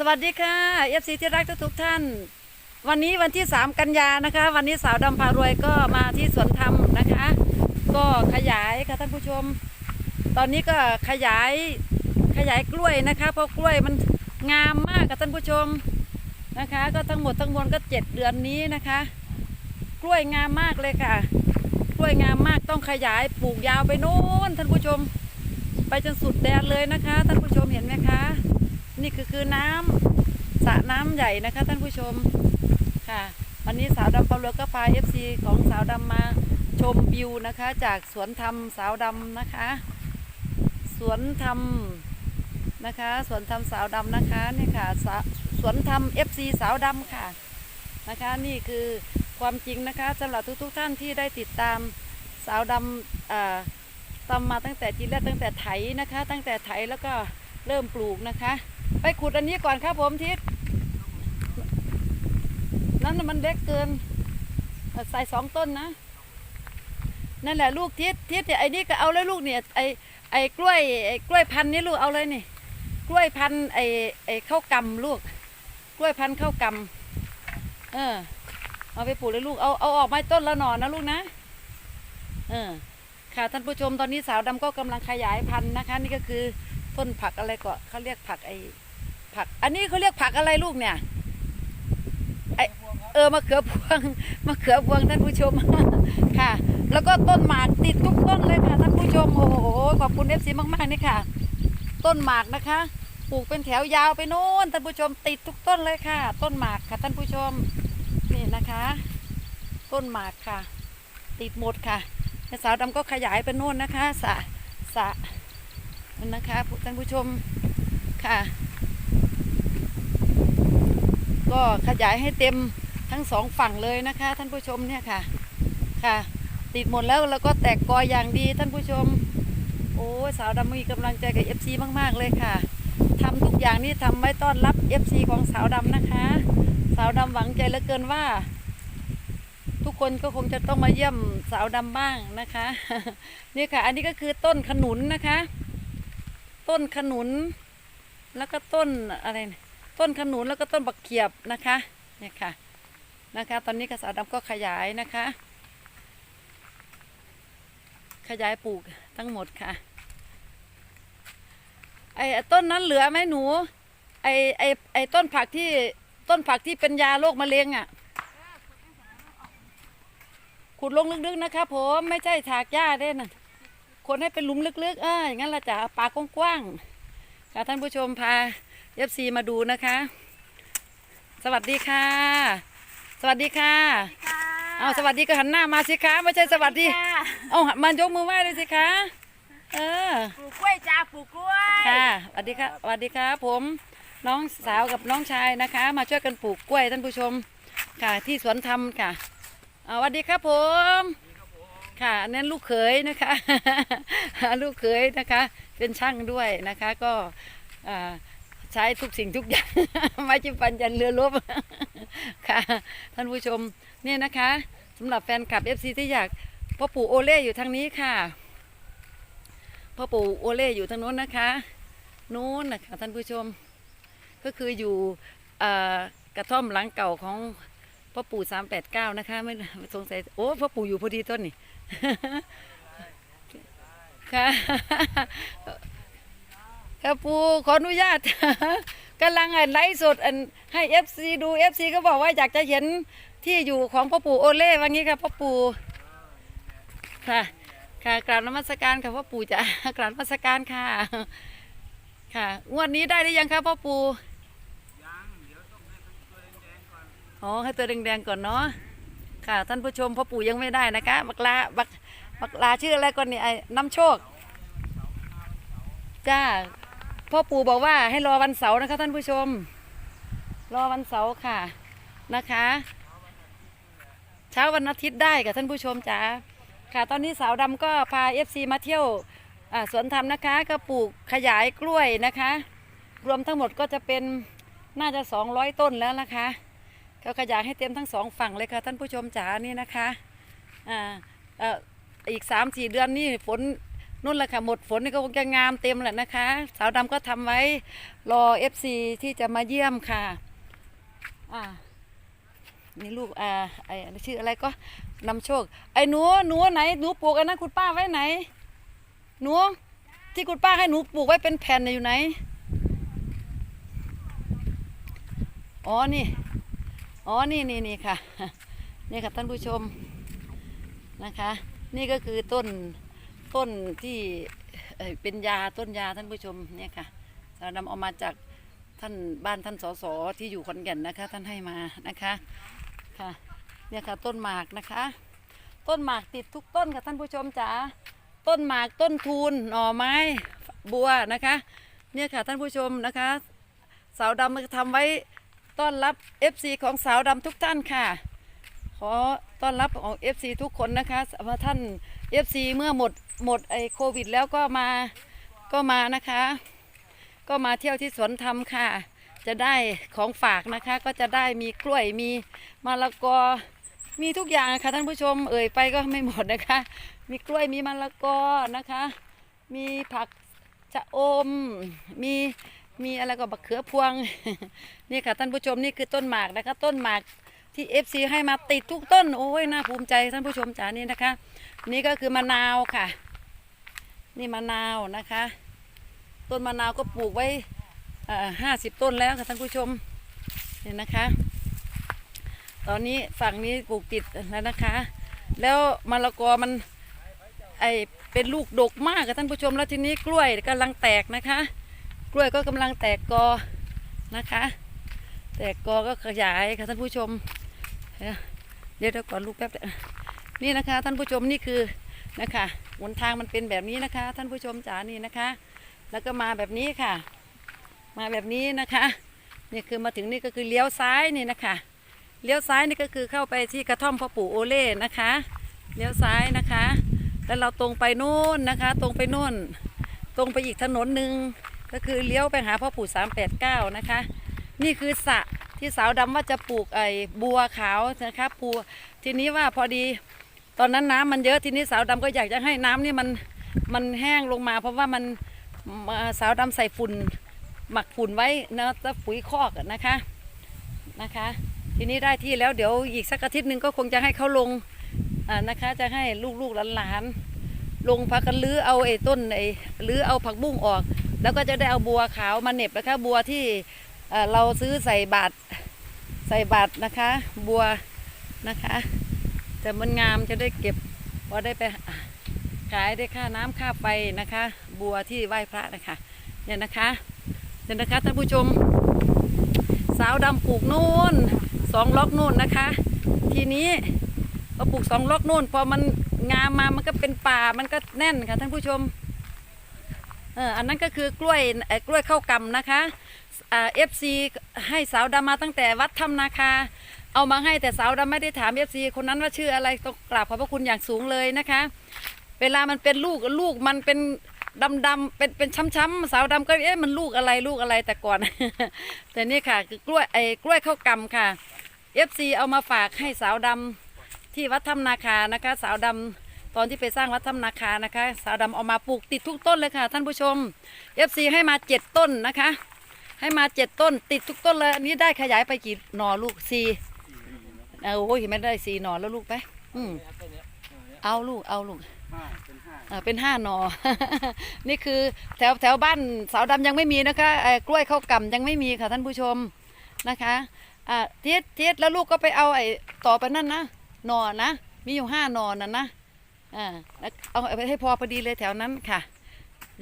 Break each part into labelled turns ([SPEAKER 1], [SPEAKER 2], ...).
[SPEAKER 1] สวัสดีค่ะเอฟซีที่รักทุกๆท่าน วันนี้วันที่ 3 กันยานะคะ วันนี้สาวดำพารวยก็มาที่สวนธรรมนะคะ ก็ขยายค่ะท่านผู้ชม ตอนนี้ก็ขยายขยายกล้วยนะคะเพราะกล้วยมันงามมากค่ะท่านผู้ชมนะคะ ก็ทั้งหมดทั้งมวลก็เจ็ดเดือนนี้นะคะ กล้วยงามมากเลยค่ะ กล้วยงามมากต้องขยายปลูกยาวไปโน้นท่านผู้ชม ไปจนสุดแดนเลยนะคะ ท่านผู้ชมเห็นไหมคะ นี่คือคือน้ำสระน้ำใหญ่นะคะท่านผู้ชมค่ะ วันนี้สาวดำพาเรือก็พาเอฟซีของสาวดำมาชมวิวนะคะ จากสวนธรรมสาวดำนะคะ สวนธรรมนะคะ สวนธรรมสาวดำนะคะนี่ค่ะสสวนธรรมเอฟซีสาวดำค่ะนะคะนี่คือความจริงนะคะสำหรับทุกๆทท่านที่ได้ติดตามสาวดำอ่าตามมาตั้งแต่ทีแรกตั้งแต่ไถนะคะ ตั้งแต่ไถแล้วก็เริ่มปลูกนะคะ ไปขุดอันนี้ก่อนครับผมทิศนั่นมันเล็กเกิน ใส่สองต้นนะ นั่นแหละลูกทิศทิศเนี่ยไอ้นี่ก็เอาเลยลูกเนี่ยไอ้ไอ้กล้วยไอ้กล้วยพันนี่ลูกเอาเลยนี่ กล้วยพันไอ้ไอ้ข้าวกำลูก กล้วยพันข้าวกำเออ เอาไปปลูกเลยลูกเอาเอาออกไมาต้นละหน่อนะลูกนะ เออค่ะท่านผู้ชมตอนนี้สาวดำก็กำลังขยายพันธุ์นะคะ นี่ก็คือ ต้นผักอะไรก็เขาเรียกผักไอ้ผัก อันนี้เขาเรียกผักอะไรลูกเนี่ยไอเออมะเขือพวงมะเขือพวงท่านผู้ชมค่ะ แล้วก็ต้นหมากติดทุกต้นเลยค่ะท่านผู้ชมโอ้โหขอบคุณเอฟซีมากๆนี่ค่ะ ต้นหมากนะคะปลูกเป็นแถวยาวไปโน่นท่านผู้ชมติดทุกต้นเลยค่ะ ต้นหมากค่ะท่านผู้ชมนี่นะคะ ต้นหมากค่ะ ติดหมดค่ะแล้วสาวดำก็ขยายไปโน่นนะคะสระสระ นั่นนะคะท่านผู้ชมค่ะ ก็ขยายให้เต็มทั้งสองฝั่งเลยนะคะ ท่านผู้ชมเนี่ยค่ะค่ะ ติดหมดแล้วแล้วก็แตกกออย่างดีท่านผู้ชม โอ้สาวดำมีกำลังใจกับ FC มากๆเลยค่ะทำทุกอย่างนี่ทำไว้ต้อนรับ FC ของสาวดำนะคะ สาวดำหวังใจเหลือเกินว่า ทุกคนก็คงจะต้องมาเยี่ยมสาวดำบ้างนะคะ นี่ค่ะ อันนี้ก็คือต้นขนุนนะคะ ต้นขนุน แล้วก็ต้นอะไรนะต้นขนุนแล้วก็ต้นบักเขียบนะคะเนี่ยค่ะนะคะ ตอนนี้กระสาวดำก็ขยายนะคะ ขยายปลูกทั้งหมดค่ะไอ้ต้นนั้นเหลือไหมหนูไอ้ไอ้ไอ้ต้นผักที่ต้นผักที่เป็นยาโรคมะเร็งอะขุดลงลึกๆนะคะผมไม่ใช่ถากหญ้าเด้นะ คนให้เป็นหลุมลึกๆ เอออย่างนั้นละจ้ะปากกว้างๆค่ะท่านผู้ชมพาเอฟซีมาดูนะคะ สวัสดีค่ะ สวัสดีค่ะ
[SPEAKER 2] ค่ะ
[SPEAKER 1] เอาสวัสดีก็หันหน้ามาสิคะไม่ใช่สวัสดี
[SPEAKER 2] ค่ะ
[SPEAKER 1] เอามันยกมือไหว้เลยสิคะเออ
[SPEAKER 2] ปลูกกล้วยจ้าปลูกกล้วย
[SPEAKER 1] ค่ะสวัสดีค่ะสวัสดีครับผมน้องสาวกับน้องชายนะคะ มาช่วยกันปลูกกล้วยท่านผู้ชมค่ะที่สวนธรรมค่ะเอาสวัสดีครับผม ค่ะอันนั้นลูกเขยนะคะ ลูกเขยนะคะ เป็นช่างด้วยนะคะ ก็ใช้ทุกสิ่งทุกอย่างไม้จิ้มฟันยันเรือลบค่ะ ท่านผู้ชมเนี่ยนะคะสำหรับแฟนคลับ FC ที่อยากพ่อปู่โอเล่อยู่ทางนี้ค่ะพ่อปู่โอเล่อยู่ทางโน้นนะคะนู้นนะคะท่านผู้ชม ก็คืออยู่กระท่อมหลังเก่าของพ่อปู่สามแปดเก้านะคะ ไม่สงสัยโอ้พ่อปู่อยู่พอดีต้นนี่ ค่ะค่ะปูขออนุญาตกำลังอะไลฟ์สดอันให้เอฟซีดูเอฟซีก็บอกว่าอยากจะเห็นที่อยู่ของพ่อปู่โอเล่วันนี้ค่ะพ่อปู่ค่ะค่ะกราบนมัสการค่ะพ่อปู่จ้ะกราบนมัสการค่ะ ค่ะงวดนี้ได้หรือยังคะพ่อปู่อ๋อให้ตัวแดงๆก่อนเนาะ ค่ะ ท่านผู้ชมพ่อปู่ยังไม่ได้นะคะ บักลาบักบักลาชื่ออะไรก่อนนี่ไอ้น้ำโชค จ้า พ่อปู่บอกว่าให้รอวันเสาร์นะคะ ท่านผู้ชม รอวันเสาร์ค่ะนะคะ เช้าวันอาทิตย์ได้กับท่านผู้ชมจ้าค่ะ ตอนนี้สาวดำก็พาเอฟซีมาเที่ยวสวนธรรมนะคะ ก็ปลูกขยายกล้วยนะคะ รวมทั้งหมดก็จะเป็นน่าจะ 200 ต้นแล้วนะคะ ก็ขยายให้เต็มทั้งสองฝั่งเลยค่ะท่านผู้ชมจ๋านี่นะคะอ่าเอ่ออีก3-4เดือนนี่ฝนนู่นแหละค่ะหมดฝนนี่ก็คงจะงามเต็มแหละนะคะ สาวดำก็ทำไว้รอ FC ที่จะมาเยี่ยมค่ะอ่านี่ลูกอ่าไอ้ชื่ออะไรก็นำโชค ไอ้หนูหนูไหนหนูปลูกอันนั้นคุณป้าไว้ไหนหนูที่คุณป้าให้หนูปลูกไว้เป็นแผ่นอยู่ไหนอ๋อนี่ อ๋อ นี่นี่นี่ค่ะ นี่ค่ะท่านผู้ชมนะคะ นี่ก็คือต้นต้นที่เป็นยาต้นยาท่านผู้ชมเนี่ยค่ะเรานำเอามาจากท่านบ้านท่านสสที่อยู่ขอนแก่นนะคะ ท่านให้มานะคะค่ะเนี่ยค่ะต้นหมากนะคะ ต้นหมากติดทุกต้นค่ะท่านผู้ชมจ๋าต้นหมากต้นทูนหน่อไม้บัวนะคะ เนี่ยค่ะท่านผู้ชมนะคะ สาวดำทำไว้ ต้อนรับ FC ของสาวดำทุกท่านค่ะ ขอต้อนรับของ FC ทุกคนนะคะมาท่าน FC เมื่อหมดหมดไอโควิด แล้วก็มาก็มานะคะ ก็มาเที่ยวที่สวนธรรมค่ะ จะได้ของฝากนะคะ ก็จะได้มีกล้วยมีมะละกอมีทุกอย่างค่ะท่านผู้ชมเอ่ยไปก็ไม่หมดนะคะ มีกล้วยมีมะละกอนะคะ มีผักชะอมมี มีอะไรก็บักเขือพวง นี่ค่ะท่านผู้ชมนี่คือต้นหมากนะคะ ต้นหมากที่ FC ให้มาติดทุกต้นโอ้ยน่าภูมิใจท่านผู้ชมจ๋านี่นะคะ นี่ก็คือมะนาวค่ะ นี่มะนาวนะคะ ต้นมะนาวก็ปลูกไว้ห้าสิบต้นแล้วค่ะท่านผู้ชมเนี่ยนะคะ ตอนนี้ฝั่งนี้ปลูกติดแล้วนะคะ แล้วมะละกอมันไอเป็นลูกดกมากค่ะท่านผู้ชมแล้วทีนี้กล้วยกำลังแตกนะคะ กล้วยก็กำลังแตกกอนะคะ แตกกอก็ขยายค่ะท่านผู้ชม เดี๋ยวเดี๋ยวก่อนลูกแป๊บเดียวนี่นะคะ ท่านผู้ชมนี่คือนะคะหนทางมันเป็นแบบนี้นะคะ ท่านผู้ชมจ๋านี่นะคะ แล้วก็มาแบบนี้ค่ะ มาแบบนี้นะคะนี่คือมาถึงนี่ก็คือเลี้ยวซ้ายนี่นะคะเลี้ยวซ้ายนี่ก็คือเข้าไปที่กระท่อมพ่อปู่โอเล่นะคะ เลี้ยวซ้ายนะคะ แล้วเราตรงไปนู่นนะคะ ตรงไปนู่น ตรงไปอีกถนนหนึ่ง ก็คือเลี้ยวไปหาพ่อปู่389นะคะ นี่คือสระที่สาวดำว่าจะปลูกไอ้บัวขาวนะคะปูทีนี้ว่าพอดีตอนนั้นน้ำมันเยอะทีนี้สาวดำก็อยากจะให้น้ำนี่มันมันแห้งลงมา เพราะว่ามันสาวดำใส่ฝุ่นหมักฝุ่นไว้นะจะปุ๋ยคอกนะคะนะคะ ทีนี้ได้ที่แล้วเดี๋ยวอีกสักอาทิตย์หนึ่งก็คงจะให้เขาลงอ่านะคะจะให้ลูกๆหลานๆลงพักกันลื้อเอาไอ้ต้นไอ้ลื้อเอาผักบุ้งออก แล้วก็จะได้เอาบัวขาวมาเน็บนะคะบัวที่เราซื้อใส่บาตรใส่บาตรนะคะ บัวนะคะแต่มันงามจะได้เก็บพอได้ไปขายได้ค่าน้ำค่าไฟนะคะ บัวที่ไหว้พระนะคะเนี่ยนะคะเนี่ยนะคะท่านผู้ชม สาวดำปลูกนู่นสองล็อกนู่นนะคะ ทีนี้พอปลูกสองล็อกนู่นพอมันงามมามันก็เป็นป่ามันก็แน่นค่ะท่านผู้ชม เอออันนั้นก็คือกล้วยกล้วยข้าวกำนะคะเอฟซีให้สาวดำมาตั้งแต่วัดถ้ำนาคา เอามาให้แต่สาวดำไม่ได้ถามเอฟซีคนนั้นว่าชื่ออะไรต้องกราบขอบพระคุณอย่างสูงเลยนะคะ เวลามันเป็นลูกลูกมันเป็นดำดำเป็นเป็นช้ำๆสาวดำก็เอ๊ะมันลูกอะไรลูกอะไรแต่ก่อน แต่นี่ค่ะคือกล้วยไอ้กล้วยข้าวกำค่ะเอฟซีเอามาฝากให้สาวดำที่วัดถ้ำนาคานะคะ สาวดำ ตอนที่ไปสร้างวัดถ้ำนาคานะคะ สาวดำเอามาปลูกติดทุกต้นเลยค่ะ ท่านผู้ชมเอฟซีให้มาเจ็ดต้นนะคะ ให้มาเจ็ดต้น ติดทุกต้นเลยอันนี้ได้ขยายไปกี่หน่อลูกสี่เอาโอ้ยไม่ได้สี่หน่อแล้วลูกไปอืมเอาลูกเอาลูก
[SPEAKER 3] ห้าเป็นห้า
[SPEAKER 1] อ่าเป็นห้าหนอ นี่คือแถวแถวบ้านสาวดำยังไม่มีนะคะเอ่อกล้วยข้าวกำยังไม่มีค่ะท่านผู้ชมนะคะอ่าเทียดเทียดแล้วลูกก็ไปเอาไอ้ต่อไปนั่นนะหนอนะ มีอยู่ห้าหนอนั่นนะ อ่าเอาไปให้พอพอดีเลยแถวนั้นค่ะ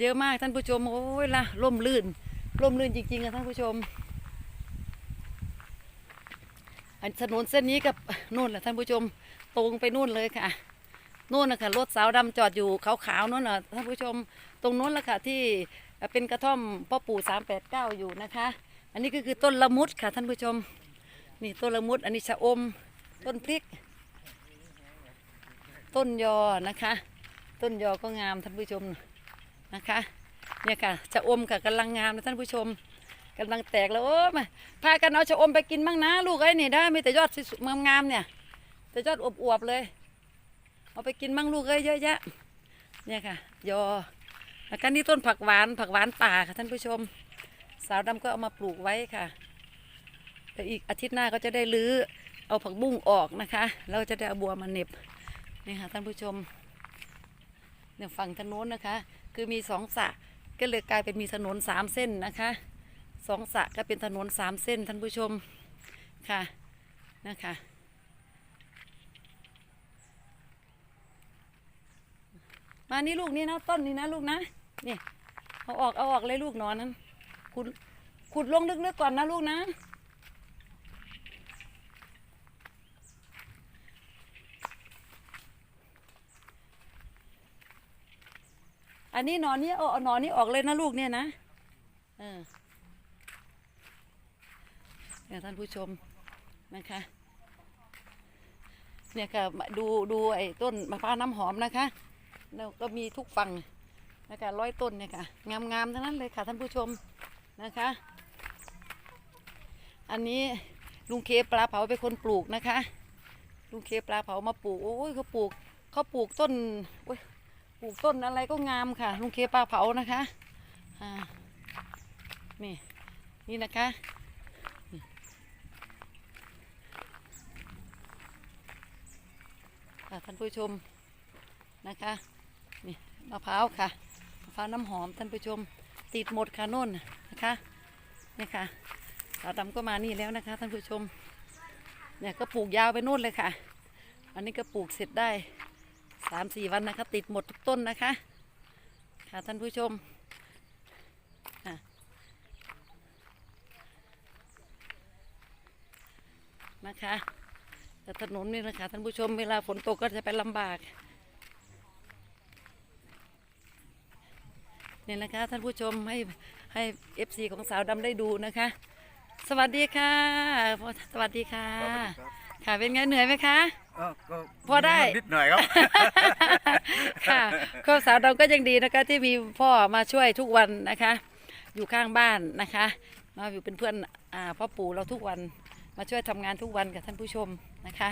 [SPEAKER 1] เยอะมากท่านผู้ชมโอ้ยละร่มลื่นร่มลื่นจริงๆค่ะท่านผู้ชม อันถนนเส้นนี้กับนู่นแหละท่านผู้ชมตรงไปนู่นเลยค่ะนู่นนะคะรถสาวดำจอดอยู่ขาวๆนู่นน่ะท่านผู้ชม ตรงนู้นแหละค่ะที่เป็นกระท่อมพ่อปู่สามแปดเก้าอยู่นะคะ อันนี้ก็คือต้นละมุดค่ะท่านผู้ชม นี่ต้นละมุด อันนี้ชะอม ต้นพริก ต้นยอนะคะ ต้นยอก็งามท่านผู้ชมนะคะเนี่ยค่ะชะอมค่ะกำลังงามนะท่านผู้ชมกำลังแตกแล้วโอ้มาพากันเอาชะอมไปกินบ้างนะ ลูกไอ้นี่ได้มีแต่ยอดสวยงามๆเนี่ย แต่ยอดอวบๆเลย เอาไปกินมั่งลูกเอ้ยเยอะแยะเนี่ยค่ะ ยอแล้วก็นี่ต้นผักหวานผักหวานป่าค่ะท่านผู้ชม สาวดำก็เอามาปลูกไว้ค่ะแต่อีกอาทิตย์หน้าก็จะได้รื้อเอาผักบุ้งออกนะคะแล้วจะได้เอาบัวมาเน็บ นี่ค่ะท่านผู้ชมเนี่ยฝั่งถนนนะคะ คือมีสองสะก็เลยกลายเป็นมีถนนสามเส้นนะคะสองสะก็เป็นถนนสามเส้นท่านผู้ชมค่ะนะคะมานี่ลูกนี่นะต้นนี่นะลูกนะนี่เอาออกเอาออกเลยลูกนอนนั้นขุดขุดลงลึกๆก่อนนะลูกนะ อันนี้หนอนนี้เอาเอหนอนนี้ออกเลยนะลูกเนี่ยนะเออเนี่ยท่านผู้ชมนะคะ เนี่ยค่ะดูดูไอ้ต้นมะพร้าวน้ำหอมนะคะแล้วก็มีทุกฝั่งนะคะร้อยต้นเนี่ยค่ะงามๆทั้งนั้นเลยค่ะท่านผู้ชมนะคะ อันนี้ลุงเคปลาเผาเป็นคนปลูกนะคะ ลุงเคปลาเผามาปลูกโอ้ยเขาปลูกเขาปลูกต้นโอ้ย ปลูกต้นอะไรก็งามค่ะลุงเคปลาเผานะคะอ่านี่นี่นะคะค่ะท่านผู้ชมนะคะนี่มะพร้าวค่ะมะพร้าวน้ำหอมท่านผู้ชมติดหมดค่ะโน่นนะคะนี่ค่ะสาวดำก็มานี่แล้วนะคะท่านผู้ชมเนี่ยก็ปลูกยาวไปโน่นเลยค่ะ อันนี้ก็ปลูกเสร็จได้ สามสี่วันนะคะ ติดหมดทุกต้นนะคะ ค่ะท่านผู้ชมค่ะนะคะแต่ถนนนี่นะคะท่านผู้ชมเวลาฝนตกก็จะไปลำบากเนี่ยนะคะท่านผู้ชมให้ให้เอฟซีของสาวดำได้ดูนะคะ สวัสดีค่ะพ่อสวัสดีค่ะ ค่ะเป็นไงเหนื่อยไหมคะ
[SPEAKER 3] เออก็
[SPEAKER 1] พอได้
[SPEAKER 3] นิดหน่อยครับ
[SPEAKER 1] ค่ะก็สาวดำก็ยังดีนะคะที่มีพ่อมาช่วยทุกวันนะคะ อยู่ข้างบ้านนะคะมาอยู่เป็นเพื่อนอ่าพ่อปู่เราทุกวันมาช่วยทำงานทุกวันกับท่านผู้ชมนะคะ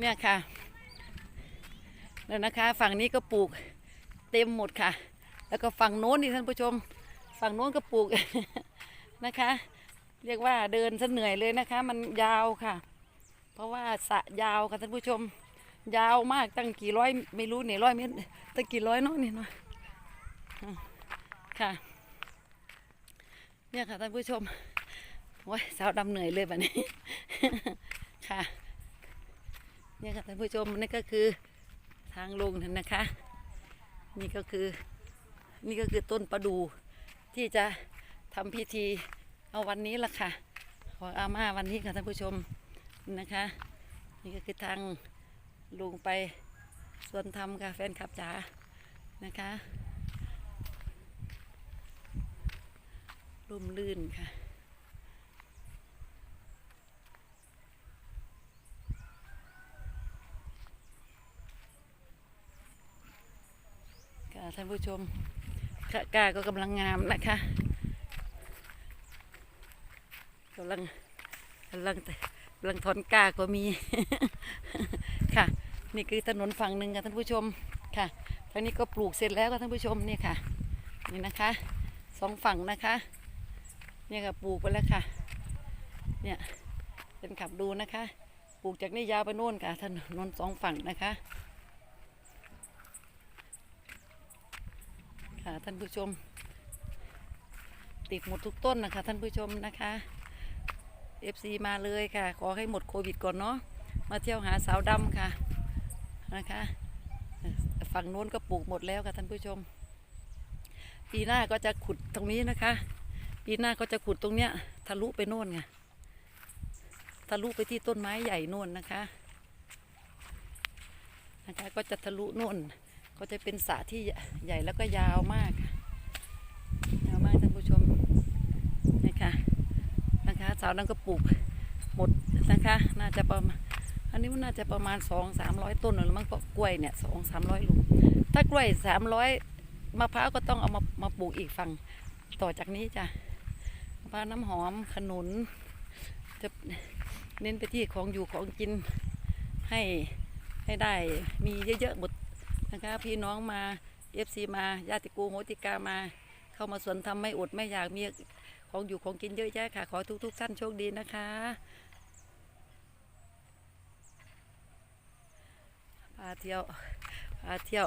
[SPEAKER 1] เนี่ยค่ะแล้วนะคะ ฝั่งนี้ก็ปลูกเต็มหมดค่ะ แล้วก็ฝั่งโน้นนี่ท่านผู้ชม ฝั่งโน้นก็ปลูก นะคะ เรียกว่าเดินซะเหนื่อยเลยนะคะ มันยาวค่ะ เพราะว่าสะยาวค่ะท่านผู้ชม ยาวมากตั้งกี่ร้อยไม่รู้เนี่ยร้อยเมตรตั้งกี่ร้อยเนาะนี่เนาะค่ะ เนี่ยค่ะท่านผู้ชมโอ้ยสาวดำเหนื่อยเลยแบบนี้ค่ะเนี่ยค่ะท่านผู้ชมนี่ก็คือทางลงนั่นนะคะ นี่ก็คือนี่ก็คือต้นประดูที่จะทำพิธีเอาวันนี้ละค่ะ ของอาม่าวันนี้ค่ะท่านผู้ชม นะคะ นี่ก็คือทางลงไปสวนธรรมค่ะแฟนคลับจ๋านะคะร่มลื่นค่ะค่ะท่านผู้ชมกะกาก็กำลังงามนะคะกำลังกำลังแต่ กำลังถอนกาก็มี ค่ะ นี่คือถนนฝั่งหนึ่งค่ะท่านผู้ชมค่ะทางนี้ก็ปลูกเสร็จแล้วค่ะท่านผู้ชมนี่ค่ะ นี่นะคะสองฝั่งนะคะเนี่ยค่ะปลูกไปแล้วค่ะ เนี่ยเป็นขับดูนะคะ ปลูกจากนี่ยาวไปโน่นค่ะถนนสองฝั่งนะคะ ค่ะท่านผู้ชม ติดหมดทุกต้นนะคะ ท่านผู้ชมนะคะ FC มาเลยค่ะ ขอให้หมดโควิดก่อนเนาะมาเที่ยวหาสาวดำค่ะนะคะฝั่งโน้นก็ปลูกหมดแล้วค่ะท่านผู้ชม ปีหน้าก็จะขุดตรงนี้นะคะ ปีหน้าก็จะขุดตรงเนี้ยทะลุไปโน่นไงทะลุไปที่ต้นไม้ใหญ่โน่นนะคะนะคะก็จะทะลุโน่นก็จะเป็นสระที่ใหญ่แล้วก็ยาวมากค่ะยาวมากท่านผู้ชมนะคะ สาวนั้นก็ปลูกหมดนะคะ น่าจะประมาณอันนี้มันน่าจะประมาณสองสามร้อยต้นหรือมั้งเพราะกล้วยเนี่ยสองสามร้อยลูกถ้ากล้วยสามร้อยมะพร้าวก็ต้องเอามามาปลูกอีกฝั่งต่อจากนี้จ้ะมะพร้าวน้ำหอมขนุน จะเน้นไปที่ของอยู่ของกินให้ให้ได้มีเยอะๆหมดนะคะพี่น้องมาเอฟซีมาญาติกูโหติกามา เข้ามาสวนทำไม่อดไม่อยากมี ของอยู่ของกินเยอะแยะค่ะ ขอทุกทุกๆท่านโชคดีนะคะ พาเที่ยว พาเที่ยว